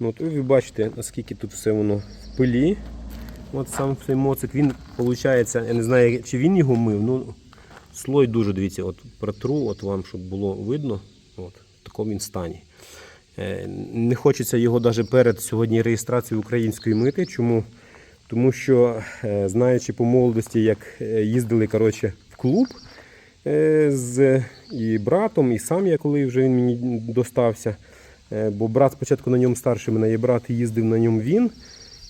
Ну, от ви бачите, наскільки тут все воно в пилі. От сам цей моцик, він виходить, я не знаю, чи він його мив, ну слой дуже, дивіться, от протру, от вам, щоб було видно, от, в такому він стані. Е, Не хочеться його навіть перед сьогодні реєстрацією української мити. Чому? Тому що, е, знаючи по молодості, як е, їздили коротше, в клуб з і братом, і сам я, коли вже він мені достався. Е, Бо брат спочатку на ньому старший, мене є брат, і їздив на ньому він.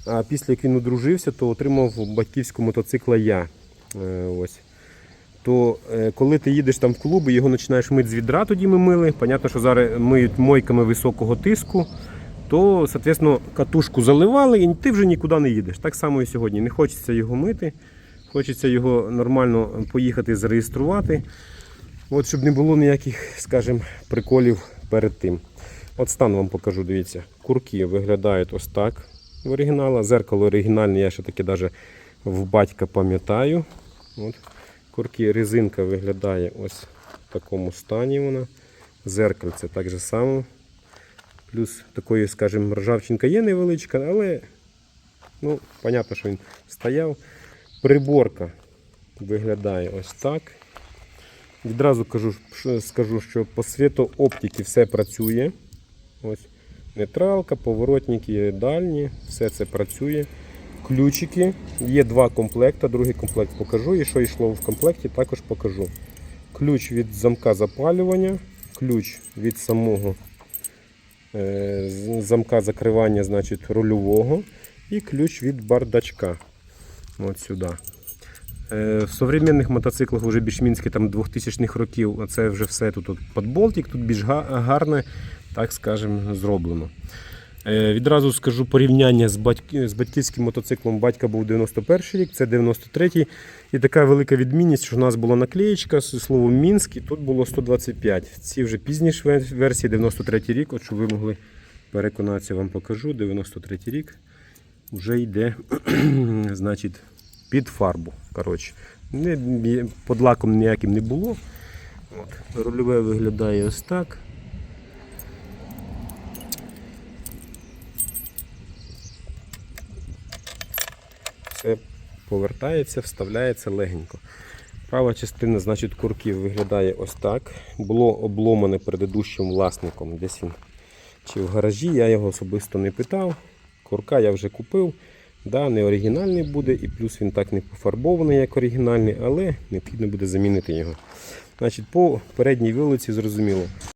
А після як він одружився, то отримав батьківського мотоцикла я. Е, Ось. То е, коли ти їдеш там в і його починаєш мити з відра, тоді ми мили. Понятно, що зараз миють мойками високого тиску, то, соответственно, катушку заливали і ти вже нікуди не їдеш. Так само і сьогодні. Не хочеться його мити, хочеться його нормально поїхати зареєструвати. От, щоб не було ніяких, скажімо, приколів перед тим. От стан вам покажу, дивіться. Курки виглядають ось так в оригінала. Зеркало оригінальне, я ще таке навіть в батька пам'ятаю. От. Курки, резинка виглядає ось в такому стані вона. Зеркальце так же само. Плюс такої, скажімо, ржавчинка є невеличка, але ну, понятно, що він стояв. Приборка виглядає ось так. Відразу кажу, скажу, що по світу оптики все працює. Ось нейтралка, поворотники дальні, все це працює. Ключики. Є два комплекти, другий комплект покажу. І що йшло в комплекті, також покажу. Ключ від замка запалювання, ключ від самого е, замка закривання значить, рульового і ключ від бардачка. От сюди. Е, В современних мотоциклах вже більш мінські там 2000-х років, це вже все тут от подболтик, тут більш га- гарне, так скажемо, зроблено. Е, Відразу скажу порівняння з, батьки, з батьківським мотоциклом. Батька був 91 рік, це 93-й. І така велика відмінність, що у нас була наклеєчка з словом Мінськ, і тут було 125. Ці вже пізніші версії, 93 рік, от щоб ви могли переконатися, вам покажу. 93 рік вже йде значить, під фарбу. Коротше. Под лаком ніяким не було. От. Рульове виглядає ось так. Все повертається, вставляється легенько. Права частина значить, курків виглядає ось так. Було обломане предыдущим власником. Десь він чи в гаражі, я його особисто не питав. Курка я вже купив. Да, не оригінальний буде, і плюс він так не пофарбований, як оригінальний, але необхідно буде замінити його. Значить, по передній вилиці зрозуміло.